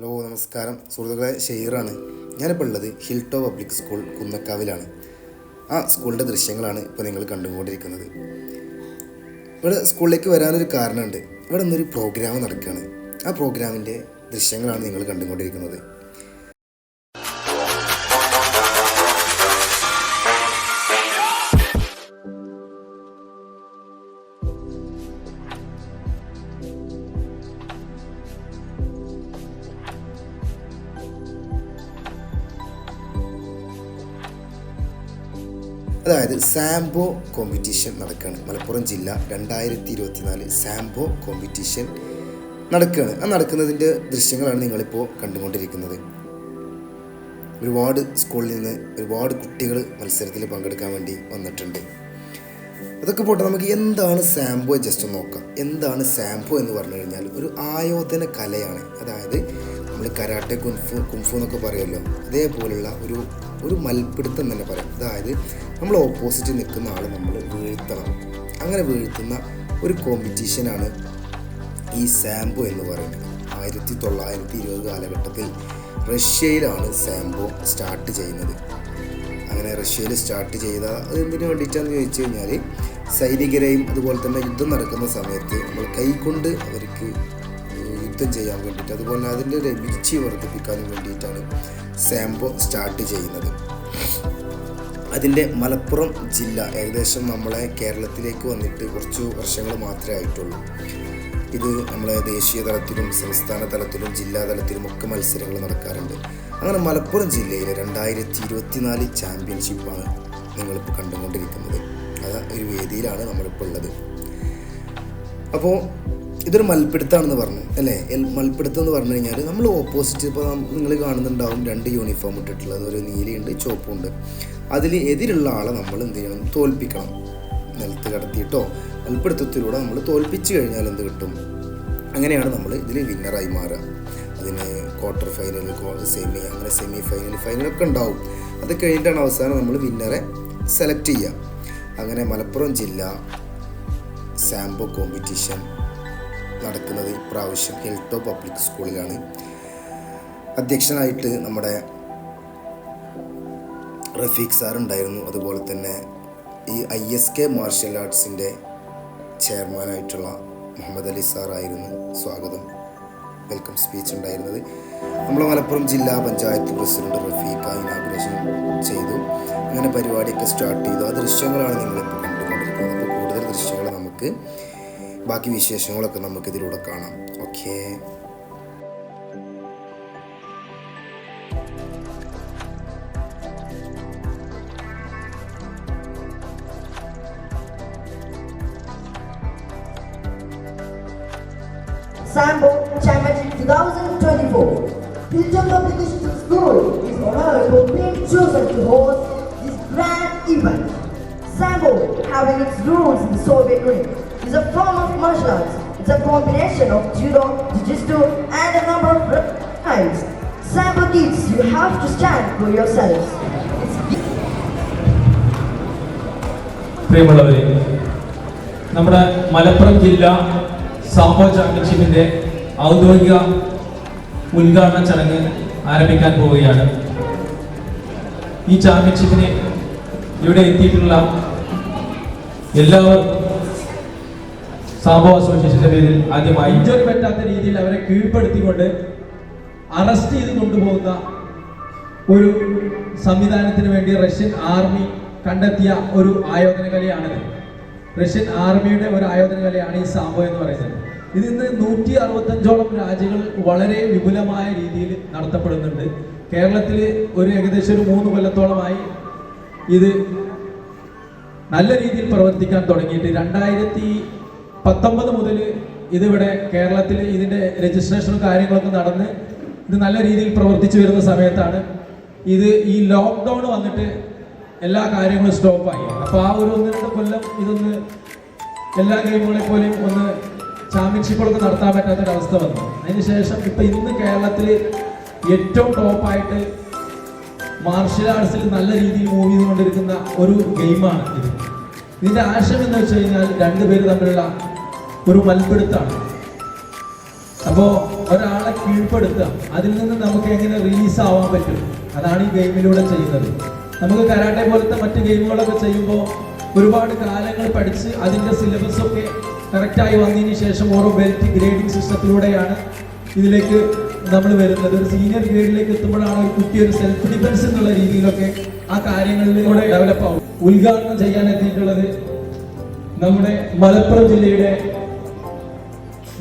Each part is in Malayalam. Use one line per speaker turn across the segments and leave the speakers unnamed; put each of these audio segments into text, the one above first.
ഹലോ നമസ്കാരം. സുഹൃത്തുക്കളെ ഷെയറാണ്. ഞാനിപ്പോൾ ഉള്ളത് hill hill top public school കുന്നക്കാവിലാണ്. ആ സ്കൂളിന്റെ ദൃശ്യങ്ങളാണ് ഇപ്പോൾ നിങ്ങൾ കണ്ടുകൊണ്ടിരിക്കുന്നത്. ഇവിടെ സ്കൂളിലേക്ക് വരാനൊരു കാരണമുണ്ട്. ഇവിടെ ഇന്നൊരു പ്രോഗ്രാം നടക്കുകയാണ്. ആ പ്രോഗ്രാമിന്റെ ദൃശ്യങ്ങളാണ് നിങ്ങൾ കണ്ടുകൊണ്ടിരിക്കുന്നത്. അതായത് സാംബോ കോമ്പറ്റീഷൻ നടക്കുകയാണ്. മലപ്പുറം ജില്ല രണ്ടായിരത്തി ഇരുപത്തിനാല് സാംബോ കോമ്പറ്റീഷൻ നടക്കുകയാണ്. ആ നടക്കുന്നതിന്റെ ദൃശ്യങ്ങളാണ് നിങ്ങളിപ്പോൾ കണ്ടുകൊണ്ടിരിക്കുന്നത്. ഒരുപാട് സ്കൂളിൽ നിന്ന് ഒരുപാട് കുട്ടികൾ മത്സരത്തിൽ പങ്കെടുക്കാൻ വേണ്ടി വന്നിട്ടുണ്ട്. അതൊക്കെ പോട്ടെ നമുക്ക് എന്താണ് സാംബോ ജസ്റ്റ് നോക്കാം. എന്താണ് സാംബോ എന്ന് പറഞ്ഞു കഴിഞ്ഞാൽ ഒരു ആയോധന കലയാണ്. അതായത് നമ്മൾ കരാട്ടെ കുൻഫു കുൻഫു എന്നൊക്കെ പറയുമല്ലോ. അതേപോലുള്ള ഒരു ഒരു മൽപ്പിടുത്തം തന്നെ പറയാം. അതായത് നമ്മൾ ഓപ്പോസിറ്റ് നിൽക്കുന്ന ആൾ നമ്മൾ വീഴ്ത്തണം. അങ്ങനെ വീഴ്ത്തുന്ന ഒരു കോമ്പറ്റീഷനാണ് ഈ സാംബോ എന്ന് പറയുന്നത്. ആയിരത്തി തൊള്ളായിരത്തി ഇരുപത് കാലഘട്ടത്തിൽ റഷ്യയിലാണ് സാംബോ സ്റ്റാർട്ട് ചെയ്യുന്നത്. അങ്ങനെ റഷ്യയിൽ സ്റ്റാർട്ട് ചെയ്ത എന്തിനു വേണ്ടിയിട്ടാണെന്ന് ചോദിച്ചു കഴിഞ്ഞാൽ സൈനികരെയും അതുപോലെ തന്നെ യുദ്ധം നടക്കുന്ന സമയത്ത് നമ്മൾ കൈകൊണ്ട് അവർക്ക് യുദ്ധം ചെയ്യാൻ വേണ്ടിയിട്ട്. അതുപോലെ അതിന്റെ ഒരു അഭിരുചി വർദ്ധിപ്പിക്കാനും വേണ്ടിയിട്ടാണ് സാമ്പോ സ്റ്റാർട്ട് ചെയ്യുന്നത്. അതിന്റെ മലപ്പുറം ജില്ല ഏകദേശം നമ്മളെ കേരളത്തിലേക്ക് വന്നിട്ട് കുറച്ച് വർഷങ്ങൾ മാത്രമേ ആയിട്ടുള്ളൂ. ഇത് നമ്മളെ ദേശീയ തലത്തിലും സംസ്ഥാന തലത്തിലും ജില്ലാ തലത്തിലും ഒക്കെ മത്സരങ്ങൾ നടക്കാറുണ്ട്. അങ്ങനെ മലപ്പുറം ജില്ലയിലെ രണ്ടായിരത്തി ഇരുപത്തിനാല് ചാമ്പ്യൻഷിപ്പാണ് നിങ്ങളിപ്പോൾ കണ്ടുകൊണ്ടിരിക്കുന്നത്. അത് ഒരു വേദിയിലാണ് നമ്മളിപ്പോൾ ഉള്ളത്. അപ്പോൾ ഇതൊരു മൽപ്പിടുത്താണെന്ന് പറഞ്ഞു അല്ലേ? മൽപ്പിടുത്തം എന്ന് പറഞ്ഞു കഴിഞ്ഞാൽ നമ്മൾ ഓപ്പോസിറ്റ് ഇപ്പോൾ നിങ്ങൾ കാണുന്നുണ്ടാവും രണ്ട് യൂണിഫോം ഇട്ടിട്ടുള്ളത് ഒരു നീലയുണ്ട് ചുവപ്പുണ്ട് അതിൽ എതിരുള്ള ആളെ നമ്മൾ എന്ത് ചെയ്യണം? തോൽപ്പിക്കണം. നിലത്ത് കടത്തിയിട്ടോ മൽപ്പിടുത്തത്തിലൂടെ നമ്മൾ തോൽപ്പിച്ചു കഴിഞ്ഞാൽ എന്ത് കിട്ടും? അങ്ങനെയാണ് നമ്മൾ ഇതിൽ വിന്നറായി മാറുക. അതിന് ക്വാർട്ടർ ഫൈനൽ സെമി അങ്ങനെ സെമി ഫൈനൽ ഫൈനലൊക്കെ ഉണ്ടാവും. അത് കഴിഞ്ഞിട്ടാണ് അവസാനം നമ്മൾ വിന്നറെ സെലക്ട് ചെയ്യുക. അങ്ങനെ മലപ്പുറം ജില്ല സാമ്പോ കോമ്പറ്റീഷൻ നടക്കുന്നത് ഇപ്രാവശ്യം ഓഫ് പബ്ലിക് സ്കൂളിലാണ് അധ്യക്ഷനായിട്ട് നമ്മുടെ റഫീഖ് സാർ ഉണ്ടായിരുന്നു. അതുപോലെ തന്നെ ഈ ഐ എസ് കെ മാർഷൽ ആർട്സിന്റെ ചെയർമാനായിട്ടുള്ള മുഹമ്മദ് അലി സാറായിരുന്നു സ്വാഗതം. വെൽക്കം സ്പീച്ച് ഉണ്ടായിരുന്നത്. നമ്മളെ മലപ്പുറം ജില്ലാ പഞ്ചായത്ത് പ്രസിഡന്റ് റഫീഖ് ഇനാഗ്രേഷൻ ചെയ്തു. അങ്ങനെ പരിപാടിയൊക്കെ സ്റ്റാർട്ട് ചെയ്തു. ആ ദൃശ്യങ്ങളാണ് നിങ്ങളിപ്പോൾ കണ്ടുകൊണ്ടിരിക്കുന്നത്. അപ്പോൾ കൂടുതൽ ദൃശ്യങ്ങൾ നമുക്ക് ബാക്കി വിശേഷങ്ങളൊക്കെ നമുക്ക് ഇതിലൂടെ കാണാം okay
Sambo Championship 2024. Hilton Public School is honored for being chosen to host this grand event. Sambo, having its roots in the Soviet Union, is a form of martial arts. It's a combination of judo, jiu-jitsu, and a number of kinds. Sambo kids, you have to stand for yourselves.
പ്രിയമുള്ളവരെ നമ്മുടെ മലപ്പുറം ജില്ല സാമ്പോ ചാമ്പ്യൻഷിപ്പിന്റെ ഔദ്യോഗിക ഉദ്ഘാടന ചടങ്ങ് ആരംഭിക്കാൻ പോവുകയാണ് ഈ ചാമ്പ്യൻഷിപ്പിന് ഇവിടെ എത്തിയിട്ടുള്ള എല്ലാവർക്കും സാമ്പോ അസോസിയേഷന്റെ പേരിൽ ആദ്യമായി
ഇഞ്ചറി പറ്റാത്ത രീതിയിൽ അവരെ കീഴ്പ്പെടുത്തിക്കൊണ്ട് അറസ്റ്റ് ചെയ്ത് കൊണ്ടുപോകുന്ന ഒരു സംവിധാനത്തിന് വേണ്ടി റഷ്യൻ ആർമി കണ്ടെത്തിയ ഒരു ആയോധന കലയാണിത്. റഷ്യൻ ആർമിയുടെ ഒരു ആയോധന കലയാണ് ഈ സാമ്പോ എന്ന് പറയുന്നത്. ഇത് ഇന്ന് നൂറ്റി അറുപത്തഞ്ചോളം രാജ്യങ്ങൾ വളരെ വിപുലമായ രീതിയിൽ നടത്തപ്പെടുന്നുണ്ട്. കേരളത്തിൽ ഒരു ഏകദേശം ഒരു മൂന്ന് കൊല്ലത്തോളമായി ഇത് നല്ല രീതിയിൽ പ്രവർത്തിക്കാൻ തുടങ്ങിയിട്ട് രണ്ടായിരത്തി പത്തൊമ്പത് മുതൽ ഇതിവിടെ കേരളത്തിൽ ഇതിന്റെ രജിസ്ട്രേഷനും കാര്യങ്ങളൊക്കെ നടന്ന് ഇത് നല്ല രീതിയിൽ പ്രവർത്തിച്ചു വരുന്ന സമയത്താണ് ഇത് ഈ ലോക്ക്ഡൗൺ വന്നിട്ട് എല്ലാ കാര്യങ്ങളും സ്റ്റോപ്പായി അപ്പോൾ ആ ഒരു ഒന്ന് രണ്ട് കൊല്ലം ഇതൊന്ന് എല്ലാ ഗെയിമുകളെ പോലെയും ഒന്ന് ചാമ്പ്യൻഷിപ്പുകളൊക്കെ നടത്താൻ പറ്റാത്തൊരവസ്ഥ വന്നു. അതിനുശേഷം ഇപ്പം ഇന്ന് കേരളത്തിൽ ഏറ്റവും ടോപ്പായിട്ട് മാർഷ്യൽ ആർട്സിൽ നല്ല രീതിയിൽ മൂവ് ചെയ്തുകൊണ്ടിരിക്കുന്ന ഒരു ഗെയിമാണ് ഇത്. ഇതിന്റെ ആശയം എന്ന് വെച്ച് കഴിഞ്ഞാൽ രണ്ടുപേര് തമ്മിലുള്ള ഒരു വൽപ്പെടുത്താണ്. അപ്പോ ഒരാളെ കീഴ്പ്പെടുത്തുക അതിൽ നിന്ന് നമുക്ക് എങ്ങനെ റിലീസ് ആവാൻ പറ്റും? അതാണ് ഈ ഗെയിമിലൂടെ ചെയ്യുന്നത്. നമുക്ക് കരാട്ടെ പോലത്തെ മറ്റ് ഗെയിമുകളൊക്കെ ചെയ്യുമ്പോൾ ഒരുപാട് കാലങ്ങൾ പഠിച്ച് അതിന്റെ സിലബസ് ഒക്കെ കറക്റ്റായി വന്നതിന് ശേഷം ഓരോ ബെൽറ്റ് ഗ്രേഡിംഗ് സിസ്റ്റത്തിലൂടെയാണ് ഇതിലേക്ക് നമ്മൾ വരുന്നത്. ഒരു സീനിയർ ഗ്രേഡിലേക്ക് എത്തുമ്പോഴാണ് ഒരു കുട്ടി ഒരു സെൽഫ് ഡിഫൻസ് എന്നുള്ള രീതിയിലൊക്കെ ആ കാര്യങ്ങളിലൂടെ ഡെവലപ്പ് ആവും. ഉദ്ഘാടനം ചെയ്യാൻ എത്തിയിട്ടുള്ളത് നമ്മുടെ മലപ്പുറം ജില്ലയുടെ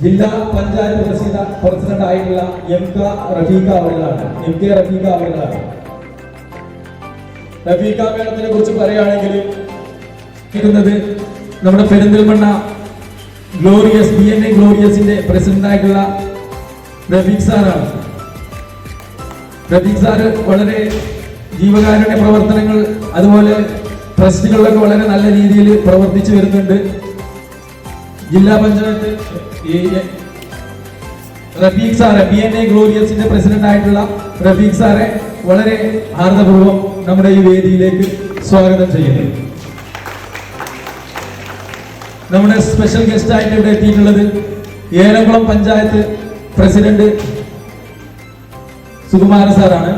ജില്ലാ പഞ്ചായത്ത് പ്രസിഡന്റ് പ്രസിഡന്റ് ആയിട്ടുള്ള എം കെ റഫീഖ അവരിലാണ് എം കെ റഫീഖ അവരിലാണ് റഫീഖ മേളത്തിനെ കുറിച്ച് പറയുകയാണെങ്കിൽ ഇരുന്നത് നമ്മുടെ Perinthalmanna glorious B N A ഗ്ലോറിയസിന്റെ president ആയിട്ടുള്ള റഫീഖ് സാറാണ്. റഫീഖ് സാറ് വളരെ ജീവകാരുണ്യ പ്രവർത്തനങ്ങൾ അതുപോലെ ട്രസ്റ്റുകളിലൊക്കെ വളരെ നല്ല രീതിയിൽ പ്രവർത്തിച്ചു വരുന്നുണ്ട്. ജില്ലാ പഞ്ചായത്ത് റഫീഖ് സാറെ ബി എൻ എ ഗ്ലോറിയസിന്റെ പ്രസിഡന്റ് ആയിട്ടുള്ള റഫീഖ് സാറെ വളരെ ആർദ്രപൂർവം നമ്മുടെ ഈ വേദിയിലേക്ക് സ്വാഗതം ചെയ്യുന്നു. നമ്മുടെ സ്പെഷ്യൽ ഗസ്റ്റ് ആയിട്ട് ഇവിടെ എത്തിയിട്ടുള്ളത് ഏലംകുളം പഞ്ചായത്ത് പ്രസിഡന്റ് സുകുമാര സാറാണ്.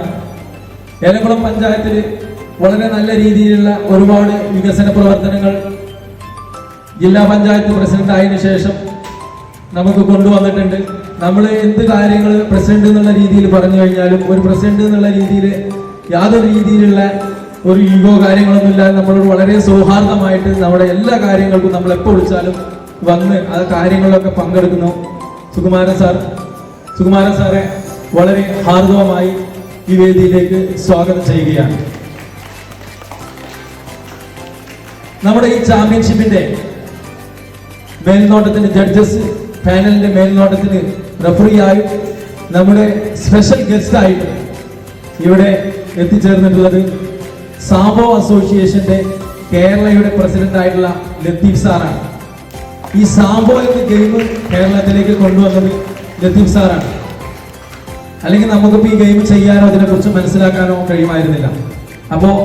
ഏലംകുളം പഞ്ചായത്തിൽ വളരെ നല്ല രീതിയിലുള്ള ഒരുപാട് വികസന പ്രവർത്തനങ്ങൾ ജില്ലാ പഞ്ചായത്ത് പ്രസിഡന്റ് ആയതിനു ശേഷം നമുക്ക് കൊണ്ടുവന്നിട്ടുണ്ട്. നമ്മൾ എന്ത് കാര്യങ്ങൾ പ്രസിഡന്റ് എന്നുള്ള രീതിയിൽ പറഞ്ഞു കഴിഞ്ഞാലും ഒരു പ്രസിഡന്റ് എന്നുള്ള രീതിയിൽ യാതൊരു രീതിയിലുള്ള ഒരു ഈഗോ കാര്യങ്ങളൊന്നും ഇല്ലാതെ നമ്മളോട് വളരെ സൗഹാർദ്ദമായിട്ട് നമ്മുടെ എല്ലാ കാര്യങ്ങൾക്കും നമ്മൾ എപ്പോൾ വിളിച്ചാലും വന്ന് ആ കാര്യങ്ങളിലൊക്കെ പങ്കെടുക്കുന്നു. സുകുമാരൻ സാർ സുകുമാരൻ സാറെ വളരെ ഹാർദവമായി ഈ വേദിയിലേക്ക് സ്വാഗതം ചെയ്യുകയാണ്. നമ്മുടെ ഈ ചാമ്പ്യൻഷിപ്പിന്റെ മേൽനോട്ടത്തിന്റെ ജഡ്ജസ് പാനലിന്റെ മേൽനോട്ടത്തിന് റഫറിയായി നമ്മുടെ സ്പെഷ്യൽ ഗസ്റ്റ് ആയിട്ട് ഇവിടെ എത്തിച്ചേർന്നിട്ടുള്ളത് സാബോ അസോസിയേഷന്റെ കേരളയുടെ പ്രസിഡന്റ് ആയിട്ടുള്ള ലത്തീഫ് സാറാണ്. ഈ സാബോ എന്ന ഗെയിം കേരളത്തിലേക്ക് കൊണ്ടുവന്നത് ലത്തീഫ് സാറാണ്. അല്ലെങ്കിൽ നമുക്കിപ്പോൾ ഈ ഗെയിം ചെയ്യാനോ അതിനെക്കുറിച്ച് മനസ്സിലാക്കാനോ കഴിയുമായിരുന്നില്ല. അപ്പോൾ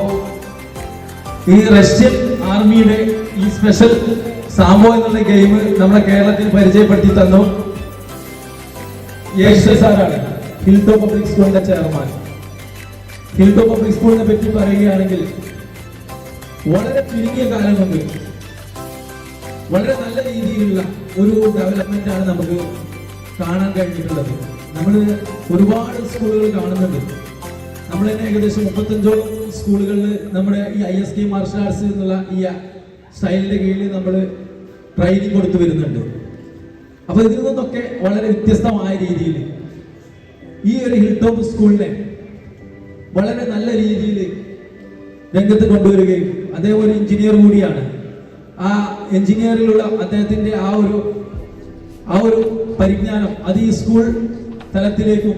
ഈ റഷ്യൻ ആർമിയുടെ ഈ സ്പെഷ്യൽ സാമോ എന്നുള്ള ഗെയിം നമ്മുടെ കേരളത്തിൽ പരിചയപ്പെടുത്തി തന്നു. യേശു സാറാണ്. ഹിൽടോ പബ്ലിക് സ്കൂളിന്റെ ചെയർമാൻ. ഹിൽടോ പബ്ലിക് സ്കൂളിനെ പറ്റി പറയുകയാണെങ്കിൽ വളരെ ചുരുങ്ങിയ കാലം കൊണ്ട് വളരെ നല്ല രീതിയിലുള്ള ഒരു ഡെവലപ്മെന്റ് ആണ് നമുക്ക് കാണാൻ കഴിഞ്ഞിട്ടുള്ളത്. നമ്മൾ ഒരുപാട് സ്കൂളുകൾ കാണുന്നുണ്ട്. നമ്മൾ തന്നെ ഏകദേശം മുപ്പത്തഞ്ചോളം സ്കൂളുകളിൽ നമ്മുടെ ഈ I S K martial arts എന്നുള്ള ഈ സ്റ്റൈലിന്റെ കീഴിൽ നമ്മൾ ട്രെയിനിങ് കൊടുത്തു വരുന്നുണ്ട്. അപ്പൊ ഇതിൽ നിന്നൊക്കെ വളരെ വ്യത്യസ്തമായ രീതിയിൽ ഈ ഒരു ഹിൽ ടോപ്പ് സ്കൂളിനെ വളരെ നല്ല രീതിയിൽ രംഗത്ത് കൊണ്ടുവരികയും അദ്ദേഹം ഒരു എഞ്ചിനീയർ കൂടിയാണ്. ആ എഞ്ചിനീയറിലുള്ള അദ്ദേഹത്തിന്റെ ആ ഒരു ആ ഒരു പരിജ്ഞാനം അത് ഈ സ്കൂൾ തലത്തിലേക്കും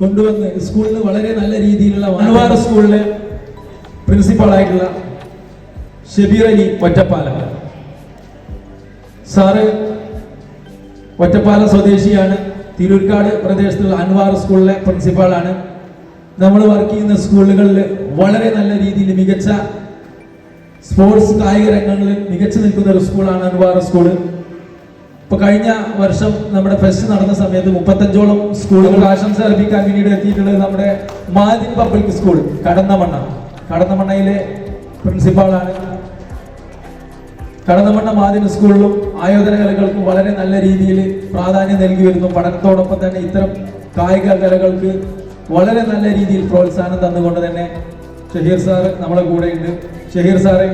കൊണ്ടുവന്ന് സ്കൂളിൽ വളരെ നല്ല രീതിയിലുള്ള വനവാറ സ്കൂളിലെ പ്രിൻസിപ്പാളായിട്ടുള്ള ഷബീർ അലി ഒറ്റപ്പാലം. സാറ് ഒറ്റപ്പാലം സ്വദേശിയാണ്. തിരൂർക്കാട് പ്രദേശത്തുള്ള അൻവാർ സ്കൂളിലെ പ്രിൻസിപ്പാളാണ്. നമ്മൾ വർക്ക് ചെയ്യുന്ന സ്കൂളുകളിൽ വളരെ നല്ല രീതിയിൽ മികച്ച സ്പോർട്സ് കായിക രംഗങ്ങളിൽ മികച്ചു നിൽക്കുന്ന ഒരു സ്കൂളാണ് അൻവാർ സ്കൂൾ. ഇപ്പൊ കഴിഞ്ഞ വർഷം നമ്മുടെ ഫെസ്റ്റ് നടന്ന സമയത്ത് മുപ്പത്തഞ്ചോളം സ്കൂളുകൾ ആശംസ അർപ്പിക്കാൻ വേണ്ടി എത്തിയിട്ടുള്ളത് നമ്മുടെ മാദിൻ പബ്ലിക് സ്കൂൾ കടന്നമണ്ണ. കടന്നമണ്ണയിലെ പ്രിൻസിപ്പാളാണ്. കടന്നമണ്ണ മാധ്യമ സ്കൂളിലും ആയോധന കലകൾക്കും വളരെ നല്ല രീതിയിൽ പ്രാധാന്യം നൽകി വരുന്നു. പഠനത്തോടൊപ്പം തന്നെ ഇത്തരം കായിക കലകൾക്ക് വളരെ നല്ല രീതിയിൽ പ്രോത്സാഹനം തന്നുകൊണ്ട് തന്നെ ഷഹീർ സാർ നമ്മളെ കൂടെയുണ്ട്. ഷഹീർ സാറെ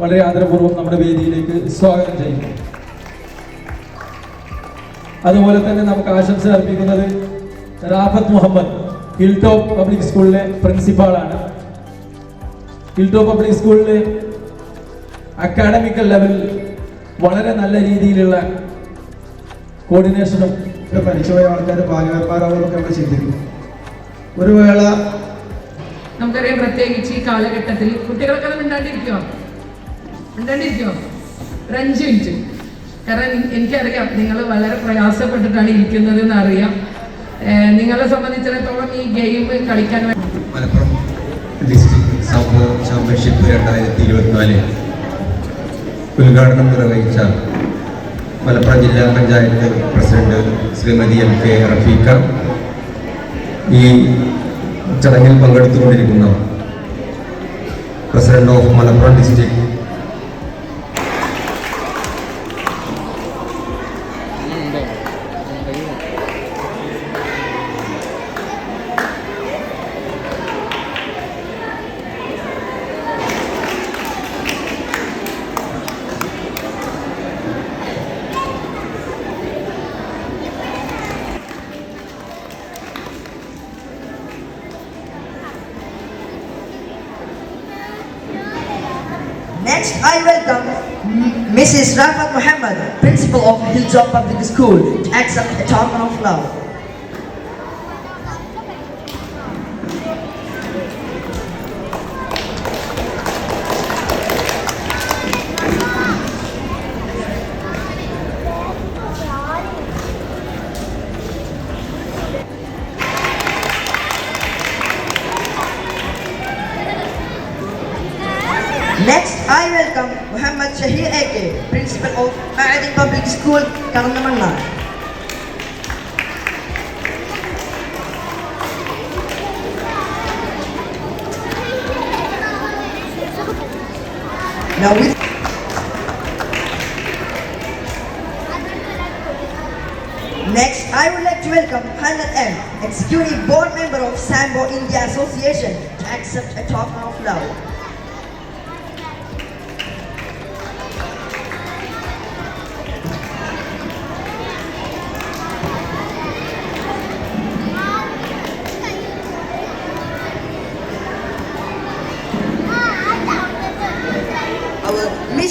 വളരെ ആദരപൂർവം നമ്മുടെ വേദിയിലേക്ക് സ്വാഗതം ചെയ്യുന്നു. അതുപോലെ തന്നെ നമുക്ക് ആശംസ അർപ്പിക്കുന്നത് Rafath Muhammad hill top public സ്കൂളിലെ പ്രിൻസിപ്പാളാണ്. ഹിൽ ടോപ്പ് പബ്ലിക് സ്കൂളിലെ അക്കാഡമിക്കൽ ലെവലിൽ വളരെ നല്ല രീതിയിലുള്ള കോർഡിനേഷനും
ഒക്കെ മരിച്ചുപോയ ആൾക്കാർ ഭാഗ്യവാന്മാരാവുമെന്നൊക്കെ നമ്മൾ ചിന്തിക്കും ഒരു വേള
നമുക്കറിയാം പ്രത്യേകിച്ച് ഈ കാലഘട്ടത്തിൽ കുട്ടികൾക്ക് അത് മിണ്ടാണ്ടിരിക്കുമോ മിണ്ടാണ്ടിരിക്കുമോ ഒരു അഞ്ച് മിനിറ്റ്. കാരണം എനിക്കറിയാം നിങ്ങൾ വളരെ പ്രയാസപ്പെട്ടിട്ടാണ് ഇരിക്കുന്നത് എന്ന് അറിയാം നിങ്ങളെ സംബന്ധിച്ചിടത്തോളം ഈ ഗെയിം കളിക്കാൻ വേണ്ടി
മലപ്പുറം ഡിസ്ട്രിക്ട് സംഭവ ചാമ്പ്യൻഷിപ്പ് രണ്ടായിരത്തി ഇരുപത്തിനാല്. ഉദ്ഘാടനം നിർവഹിച്ച മലപ്പുറം ജില്ലാ panchayat president Shrimati M K Rafeeqa. ഈ ചടങ്ങിൽ പങ്കെടുത്തുകൊണ്ടിരിക്കുന്ന president of Malappuram district
Next, I welcome Mrs. Rafat Muhammad, Principal of Hilltop Public School, to accept a token of love. Now Next, I would like to welcome Hanat M, Executive Board Member of Sambo India Association, to accept a token of love.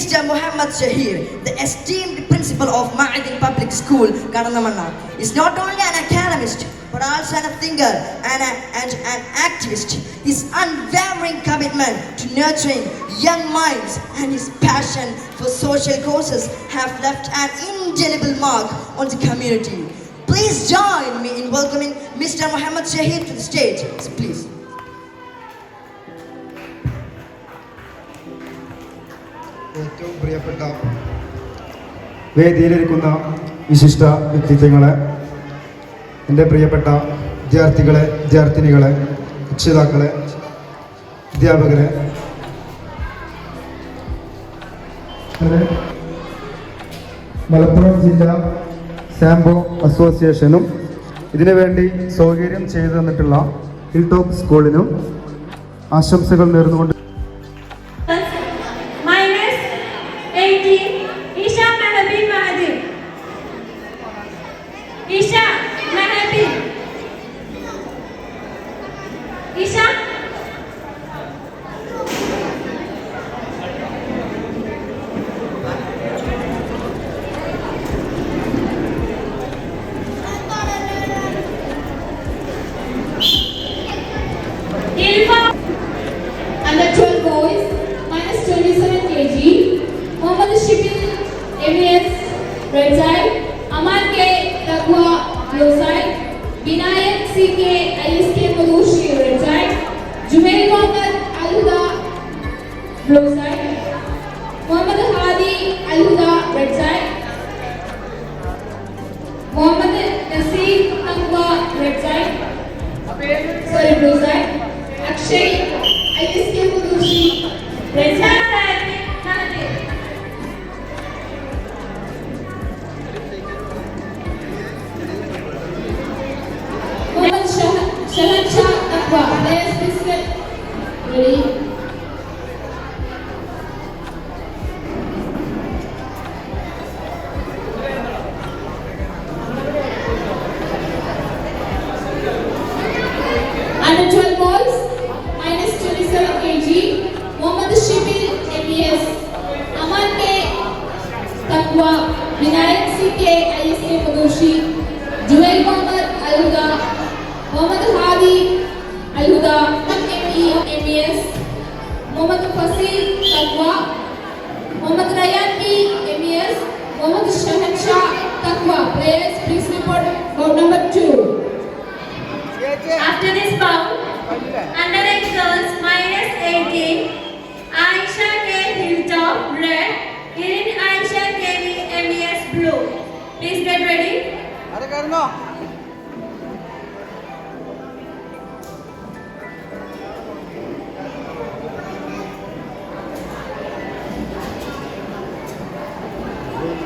Mr. Muhammad Shahir, the esteemed principal of Ma'adin Public School, Karanamanna, is not only an academist but also a thinker and, a, and an activist. His unwavering commitment to nurturing young minds and his passion for social causes have left an indelible mark on the community. Please join me in welcoming Mr. Muhammad Shahir to the stage. Please.
ഏറ്റവും പ്രിയപ്പെട്ട വേദിയിലിരിക്കുന്ന വിശിഷ്ട വ്യക്തിത്വങ്ങളെ എന്റെ പ്രിയപ്പെട്ട വിദ്യാർത്ഥികളെ വിദ്യാർത്ഥിനികളെ രക്ഷിതാക്കളെ അധ്യാപകരെ. മലപ്പുറം ജില്ല സാംബോ അസോസിയേഷനും ഇതിനുവേണ്ടി സൗകര്യം ചെയ്തു തന്നിട്ടുള്ള ഹിൽ ടോപ്പ് സ്കൂളിനും ആശംസകൾ നേർന്നുകൊണ്ട്
Nasib Tangwa red side. Sorry, blue side. Akshay ISK Kudushi red side. Shahat Shah Tangwa. Ready?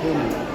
Amen.